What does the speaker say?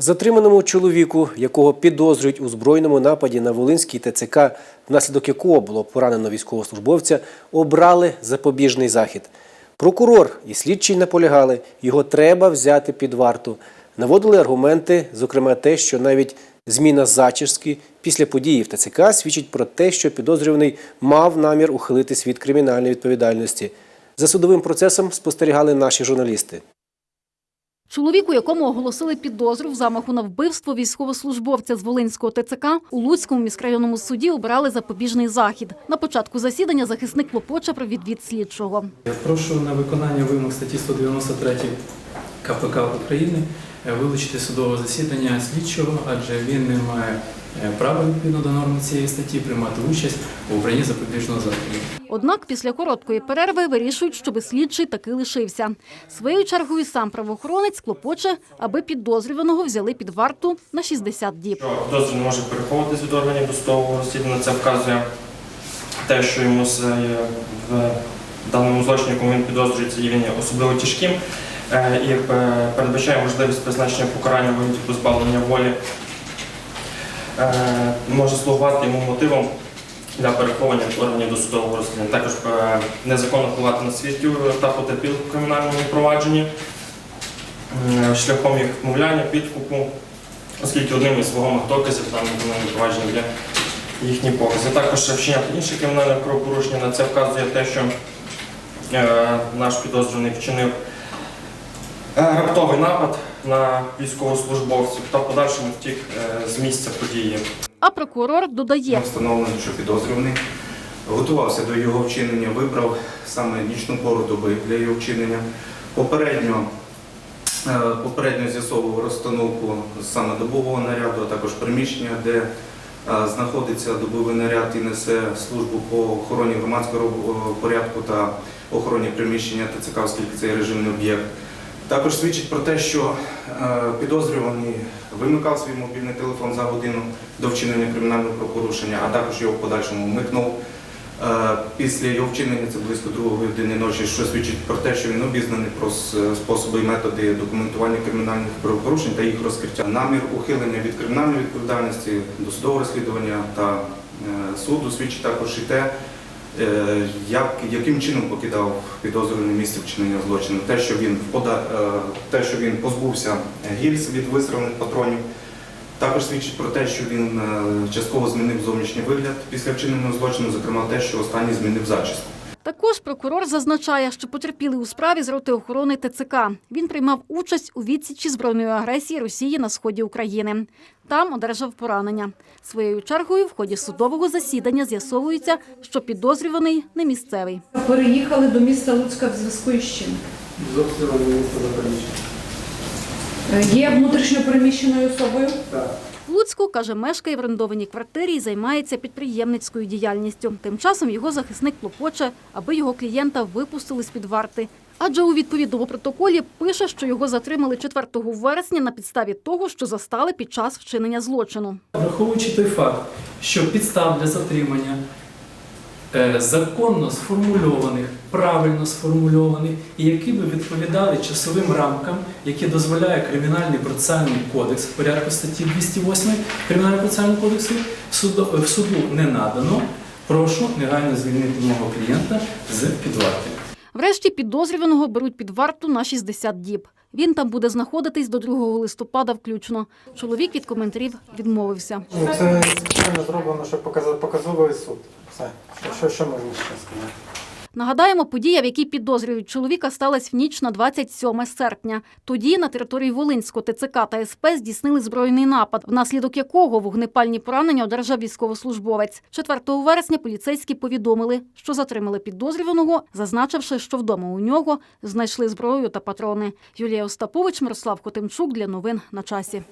Затриманому чоловіку, якого підозрюють у збройному нападі на Волинський ТЦК, внаслідок якого було поранено військовослужбовця, обрали запобіжний захід. Прокурор і слідчий наполягали, його треба взяти під варту. Наводили аргументи, зокрема те, що навіть зміна зачіски після події в ТЦК свідчить про те, що підозрюваний мав намір ухилитись від кримінальної відповідальності. За судовим процесом спостерігали наші журналісти. Чоловіку, якому оголосили підозру в замаху на вбивство військовослужбовця з Волинського ТЦК, у Луцькому міськрайонному суді обирали запобіжний захід. На початку засідання захисник клопоче про відвід слідчого. Я прошу на виконання вимог статті 193 КПК України вилучити судове засідання слідчого, адже він не має е, права відповідно до норми цієї статті приймати участь у обранні запобіжного заходу. Однак після короткої перерви вирішують, щоби слідчий таки лишився. Своєю чергою сам правоохоронець клопоче, аби підозрюваного взяли під варту на 60 діб. підозрюваний може переховуватись від органів досудового розслідування. Це вказує те, що йому з- е, в даному злочині, якому він підозрюється, є особливо тяжким е, і е, передбачає можливість призначення покарання вигляді позбавлення волі. Е, Може слугувати йому мотивом для переховування від органів досудового розслідування. Також е, незаконно впливати на свідків та потерпілих у кримінальному провадженні е, шляхом їх вмовляння, підкупу, оскільки одним із вагомих доказів даному кримінальному провадженні є їхні покази. Також вчиняти інші кримінальні правопорушення. На це вказує те, що е, наш підозрюваний вчинив е, раптовий напад на військовослужбовців та в подальшому втік е, з місця події. А прокурор додає, Встановлено, що підозрюваний готувався до його вчинення, вибрав саме нічну пору доби для його вчинення. Попередньо, е, попередньо з'ясовував розстановку саме добового наряду, а також приміщення, де е, знаходиться добовий наряд і несе службу по охороні громадського порядку та охороні приміщення ТЦК, оскільки це є режимний об'єкт. Також свідчить про те, що е, підозрюваний вимикав свій мобільний телефон за годину до вчинення кримінального правопорушення, а також його в подальшому вмикнув. Е, Після його вчинення це близько другої години ночі, що свідчить про те, що він обізнаний про способи і методи документування кримінальних правопорушень та їх розкриття. Намір ухилення від кримінальної відповідальності, досудового розслідування та е, суду свідчить також і те, як, яким чином покидав підозрюваний місце вчинення злочину. Те, що він впода, е, те, що він позбувся гільз від вистрілених патронів, також свідчить про те, що він е, частково змінив зовнішній вигляд після вчиненого злочину, зокрема те, що останній змінив зачіску. Також прокурор зазначає, що потерпіли у справі з роти охорони ТЦК. Він приймав участь у відсічі збройної агресії Росії на сході України. Там одержав поранення. Своєю чергою в ході судового засідання з'ясовується, що підозрюваний не місцевий. Переїхали до міста Луцька в зв'язку з чим? З обстрілом міста Запоріжжя. Е, Є внутрішньо переміщеною особою? В Луцьку, каже, мешкає в орендованій квартирі і займається підприємницькою діяльністю. Тим часом його захисник клопоче, аби його клієнта випустили з-під варти. Адже у відповідному протоколі пише, що його затримали 4 вересня на підставі того, що застали під час вчинення злочину. Враховуючи той факт, що підстав для затримання законно сформульованих, правильно сформульованих, і які би відповідали часовим рамкам, які дозволяє Кримінальний процесуальний кодекс в порядку статті 208 Кримінального процесуального кодексу, суду, в суду не надано. Прошу негайно звільнити мого клієнта з підварти. Врешті підозрюваного беруть під варту на 60 діб. Він там буде знаходитись до 2 листопада включно. Чоловік від коментарів відмовився. Ну, це зроблено, щоб показати показовий суд. Все. Що, що можна ще сказати? Нагадаємо, подія, в якій підозрюють чоловіка, сталася в ніч на 27 серпня. Тоді на території Волинського ТЦК та СП здійснили збройний напад, внаслідок якого вогнепальні поранення одержав військовослужбовець. 4 вересня поліцейські повідомили, що затримали підозрюваного, зазначивши, що вдома у нього знайшли зброю та патрони. Юлія Остапович, Мирослав Котимчук для новин на часі.